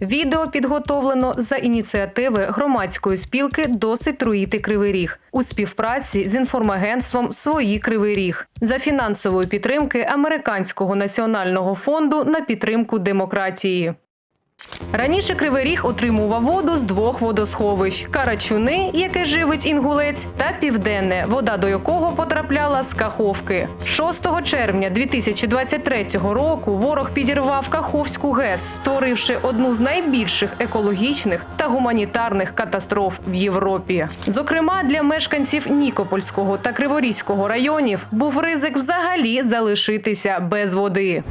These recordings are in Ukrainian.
Відео підготовлено за ініціативи громадської спілки Досить труїти кривий ріг у співпраці з інформагентством Свої Кривий Ріг за фінансової підтримки Американського національного фонду на підтримку демократії. Раніше Кривий Ріг отримував воду з двох водосховищ: Карачуни, яке живить інгулець, та південне, вода до якого потрапляла з Каховки. 6 червня 2023 року ворог підірвав Каховську ГЕС, створивши одну з найбільших екологічних та гуманітарних катастроф в Європі. Зокрема, для мешканців Нікопольського та Криворізького районів був ризик взагалі залишитися без води.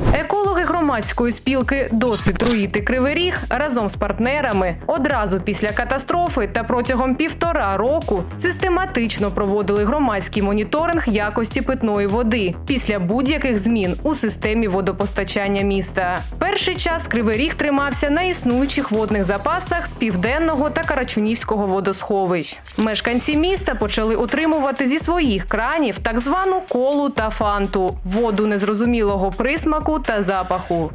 Громадської спілки досить труїти кривий ріг разом з партнерами одразу після катастрофи та протягом півтора року систематично проводили громадський моніторинг якості питної води після будь-яких змін у системі водопостачання міста. Перший час кривий ріг тримався на існуючих водних запасах з південного та карачунівського водосховищ. Мешканці міста почали отримувати зі своїх кранів так звану колу та фанту воду незрозумілого присмаку та запаху.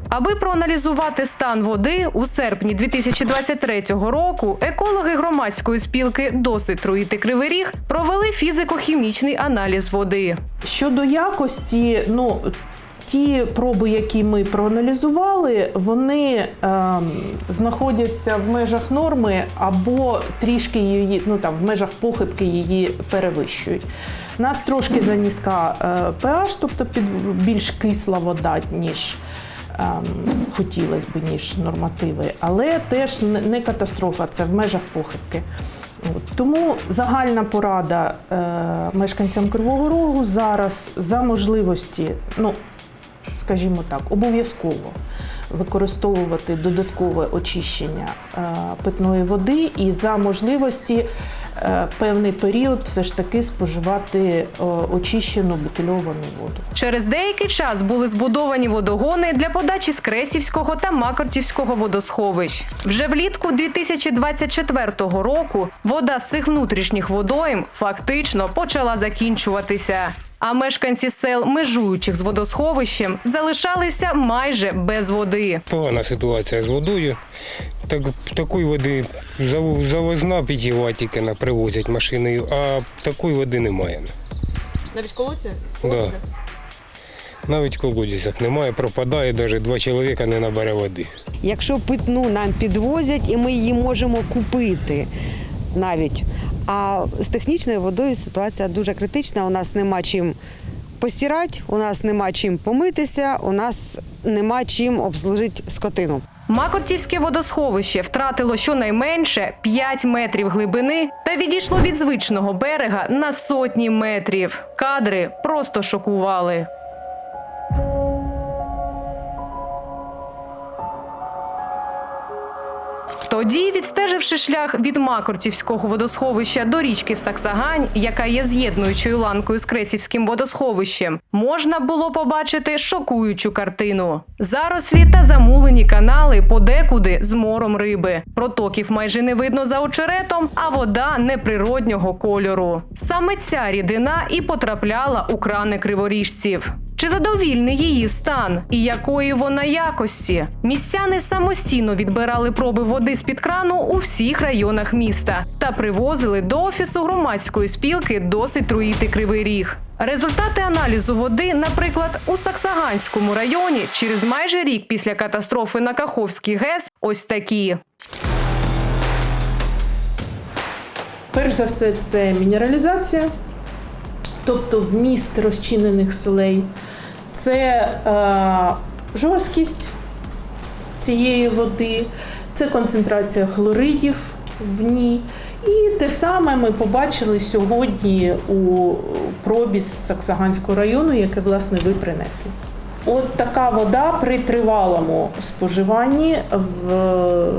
Аби проаналізувати стан води у серпні 2023 року екологи громадської спілки досить труїти кривий ріг провели фізико-хімічний аналіз води. Щодо якості, ну ті проби, які ми проаналізували, вони ем, знаходяться в межах норми або трішки її, ну там в межах похибки її перевищують. У нас трошки занізка е, pH, тобто під більш кисла вода, ніж. Ем, Хотілося б, ніж нормативи, але теж не- катастрофа, це в межах похибки. Тому загальна порада е, мешканцям Кривого Рогу зараз за можливості, ну скажімо так, обов'язково використовувати додаткове очищення е, питної води і за можливості певний період все ж таки споживати е, очищену бутильовану воду. Через деякий час були збудовані водогони для подачі з Кресівського та Макартівського водосховищ. Вже влітку 2024 року вода з цих внутрішніх водойм фактично почала закінчуватися. А мешканці сел, межуючих з водосховищем, залишалися майже без води. Погана ситуація з водою. Так, такої води завозна на привозять машиною, а такої води немає. Навіть колодця? Да. Навіть в колодязях немає, пропадає, навіть два чоловіка не набере води. Якщо питну нам підвозять і ми її можемо купити навіть. А з технічною водою ситуація дуже критична. У нас нема чим постирати, у нас нема чим помитися, у нас нема чим обслужити скотину. Макортівське водосховище втратило щонайменше 5 метрів глибини та відійшло від звичного берега на сотні метрів. Кадри просто шокували. Тоді, відстеживши шлях від Макортівського водосховища до річки Саксагань, яка є з'єднуючою ланкою з Кресівським водосховищем, можна було побачити шокуючу картину: зарослі та замулені канали подекуди з мором риби. Протоків майже не видно за очеретом, а вода неприроднього кольору. Саме ця рідина і потрапляла у крани криворіжців. Чи задовільний її стан і якої вона якості? Містяни самостійно відбирали проби води з під крану у всіх районах міста та привозили до офісу громадської спілки досить труїти кривий ріг. Результати аналізу води, наприклад, у Саксаганському районі через майже рік після катастрофи на Каховській ГЕС ось такі. Перш за все, це мінералізація, тобто вміст розчинених солей, це е, жорсткість цієї води, це концентрація хлоридів в ній. І те саме ми побачили сьогодні у пробі з Саксаганського району, яке власне ви принесли. От така вода при тривалому споживанні в-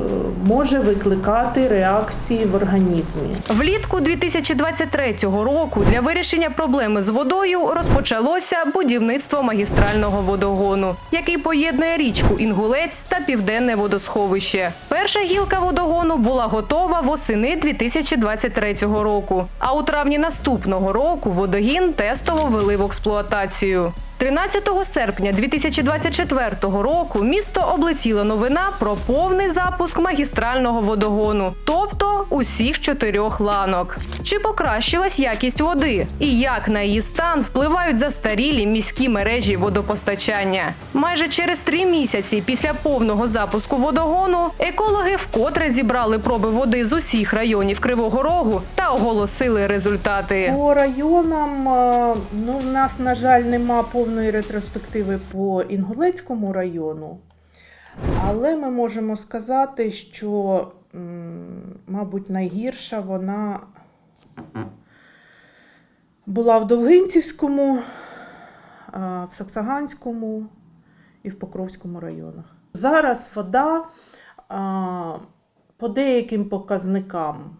може викликати реакції в організмі. Влітку 2023 року для вирішення проблеми з водою розпочалося будівництво магістрального водогону, який поєднує річку Інгулець та південне водосховище. Перша гілка водогону була готова восени 2023 року. А у травні наступного року водогін тестово ввели в експлуатацію. 13 серпня 2024 року місто облетіла новина про повний запуск магістрального водогону, тобто усіх чотирьох ланок. Чи покращилась якість води? І як на її стан впливають застарілі міські мережі водопостачання? Майже через три місяці після повного запуску водогону екологи вкотре зібрали проби води з усіх районів Кривого Рогу та оголосили результати. По районам, е, ну, в нас, на жаль, нема повної ретроспективи по Інгулецькому району, але ми можемо сказати, що, мабуть, найгірша вона була в Довгинцівському, е, в Саксаганському і в Покровському районах. Зараз вода по деяким показникам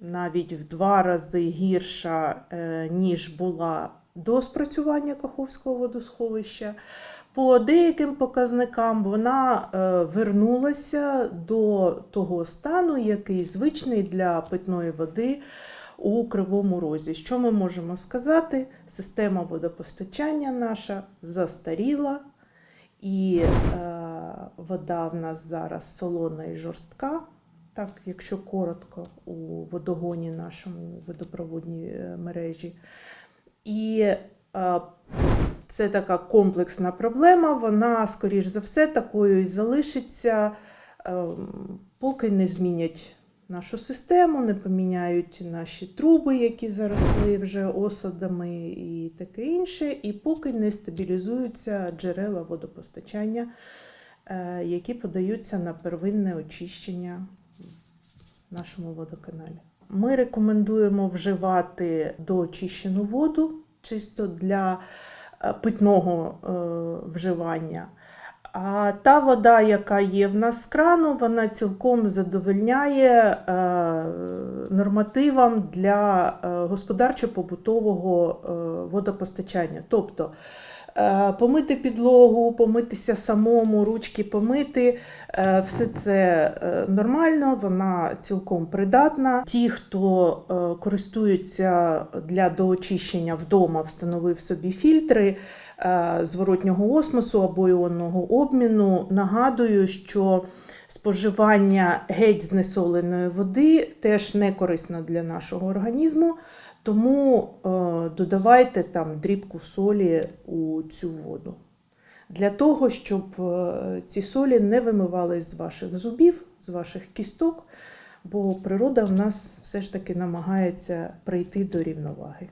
навіть в два рази гірша, е, ніж була до спрацювання Каховського водосховища. По деяким показникам вона е, вернулася до того стану, який звичний для питної води у Кривому Розі. Що ми можемо сказати? Система водопостачання наша застаріла, і е, вода в нас зараз солона і жорстка. Так, якщо коротко, у водогоні нашому водопроводній е, мережі. І е, це така комплексна проблема. Вона, скоріш за все, такою і залишиться, е, поки не змінять нашу систему, не поміняють наші труби, які заросли вже осадами і таке інше, і поки не стабілізуються джерела водопостачання, е, які подаються на первинне очищення в нашому водоканалі. Ми рекомендуємо вживати доочищену воду чисто для е, питного е, вживання. А та вода, яка є в нас з крану, вона цілком задовольняє е, нормативам для е, господарчо-побутового е, водопостачання. Тобто помити підлогу, помитися самому, ручки помити, все це нормально, вона цілком придатна. Ті, хто користуються для доочищення вдома, встановив собі фільтри зворотнього осмосу або іонного обміну. Нагадую, що споживання геть знесоленої води теж не корисно для нашого організму, тому е, додавайте там дрібку солі у цю воду. Для того, щоб е, ці солі не вимивались з ваших зубів, з ваших кісток, бо природа в нас все ж таки намагається прийти до рівноваги.